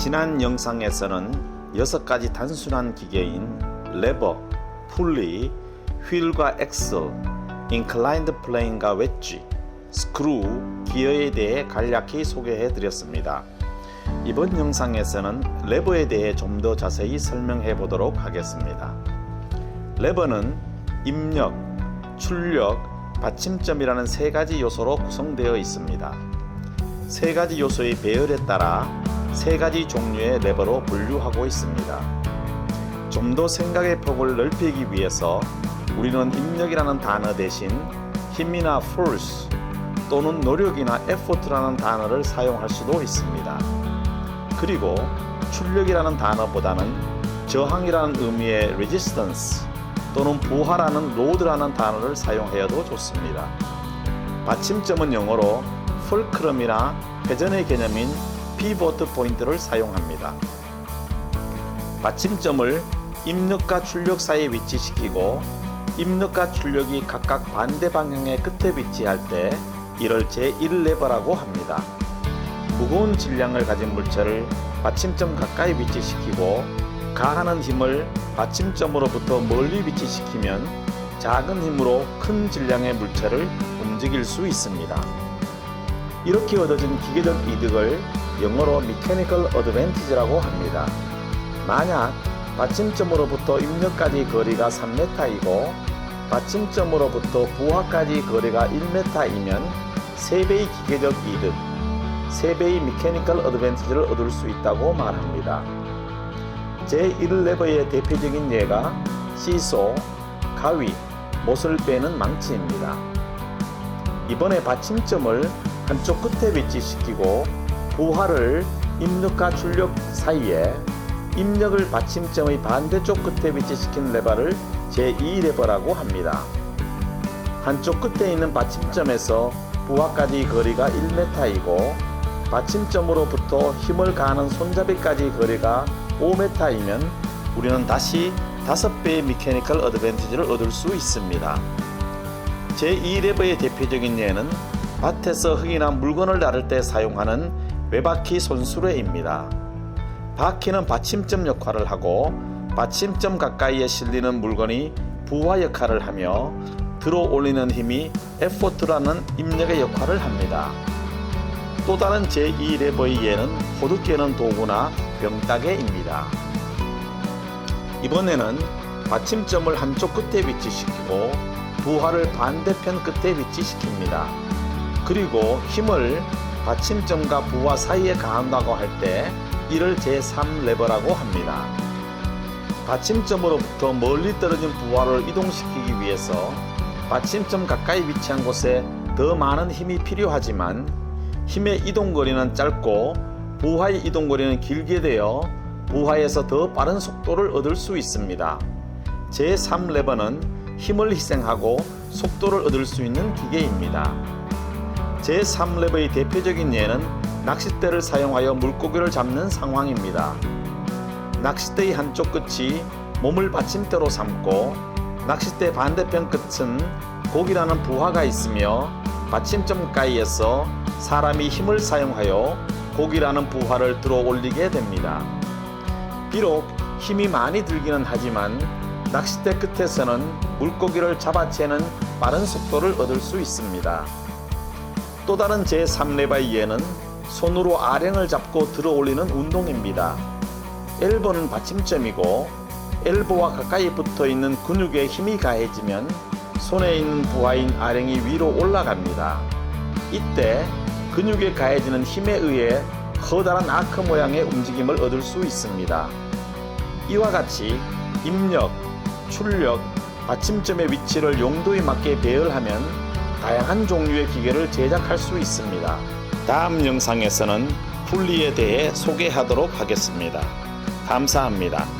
지난 영상에서는 6가지 단순한 기계인 레버, 풀리, 휠과 엑셀, 인클라인드 플레인과 웨지, 스크루, 기어에 대해 간략히 소개해 드렸습니다. 이번 영상에서는 레버에 대해 좀 더 자세히 설명해 보도록 하겠습니다. 레버는 입력, 출력, 받침점이라는 세 가지 요소로 구성되어 있습니다. 세 가지 요소의 배열에 따라 세 가지 종류의 레버로 분류하고 있습니다. 좀 더 생각의 폭을 넓히기 위해서 우리는 입력이라는 단어 대신 힘이나 force 또는 노력이나 effort라는 단어를 사용할 수도 있습니다. 그리고 출력이라는 단어보다는 저항이라는 의미의 resistance 또는 부하라는 load라는 단어를 사용해도 좋습니다. 받침점은 영어로 fulcrum이나 회전의 개념인 pivot 포인트를 사용합니다. 받침점을 입력과 출력 사이에 위치시키고 입력과 출력이 각각 반대 방향의 끝에 위치할 때 이를 제1레버라고 합니다. 무거운 질량을 가진 물체를 받침점 가까이 위치시키고 가하는 힘을 받침점으로부터 멀리 위치시키면 작은 힘으로 큰 질량의 물체를 움직일 수 있습니다. 이렇게 얻어진 기계적 이득을 영어로 mechanical advantage라고 합니다. 만약 받침점으로부터 입력까지 거리가 3m이고 받침점으로부터 부하까지 거리가 1m이면 3배의 기계적 이득, 3배의 mechanical advantage를 얻을 수 있다고 말합니다. 제1레버의 대표적인 예가 시소, 가위, 못을 빼는 망치입니다. 이번에 받침점을 한쪽 끝에 위치시키고 부하를 입력과 출력 사이에 입력을 받침점의 반대쪽 끝에 위치시킨 레버를 제2레버라고 합니다. 한쪽 끝에 있는 받침점에서 부하까지 거리가 1m이고 받침점으로부터 힘을 가하는 손잡이까지 거리가 5m이면 우리는 다시 5배의 미케니컬 어드밴티지를 얻을 수 있습니다. 제2레버의 대표적인 예는 밭에서 흙이나 물건을 나를 때 사용하는 외바퀴 손수레입니다. 바퀴는 받침점 역할을 하고 받침점 가까이에 실리는 물건이 부하 역할을 하며 들어 올리는 힘이 에포트라는 입력의 역할을 합니다. 또 다른 제2레버의 예는 호두 깨는 도구나 병따개입니다. 이번에는 받침점을 한쪽 끝에 위치시키고 부하를 반대편 끝에 위치시킵니다. 그리고 힘을 받침점과 부하 사이에 가한다고 할 때 이를 제3레버라고 합니다. 받침점으로부터 멀리 떨어진 부하를 이동시키기 위해서 받침점 가까이 위치한 곳에 더 많은 힘이 필요하지만 힘의 이동거리는 짧고 부하의 이동거리는 길게 되어 부하에서 더 빠른 속도를 얻을 수 있습니다. 제3레버는 힘을 희생하고 속도를 얻을 수 있는 기계입니다. 제3레버의 대표적인 예는 낚싯대를 사용하여 물고기를 잡는 상황입니다. 낚싯대의 한쪽 끝이 몸을 받침대로 삼고 낚싯대 반대편 끝은 고기라는 부하가 있으며 받침점 가까이에서 사람이 힘을 사용하여 고기라는 부하를 들어 올리게 됩니다. 비록 힘이 많이 들기는 하지만 낚싯대 끝에서는 물고기를 잡아채는 빠른 속도를 얻을 수 있습니다. 또 다른 제3레바의 예는 손으로 아령을 잡고 들어 올리는 운동입니다. 엘보는 받침점이고 엘보와 가까이 붙어 있는 근육에 힘이 가해지면 손에 있는 부하인 아령이 위로 올라갑니다. 이때 근육에 가해지는 힘에 의해 커다란 아크 모양의 움직임을 얻을 수 있습니다. 이와 같이 입력, 출력, 받침점의 위치를 용도에 맞게 배열하면 다양한 종류의 기계를 제작할 수 있습니다. 다음 영상에서는 풀리에 대해 소개하도록 하겠습니다. 감사합니다.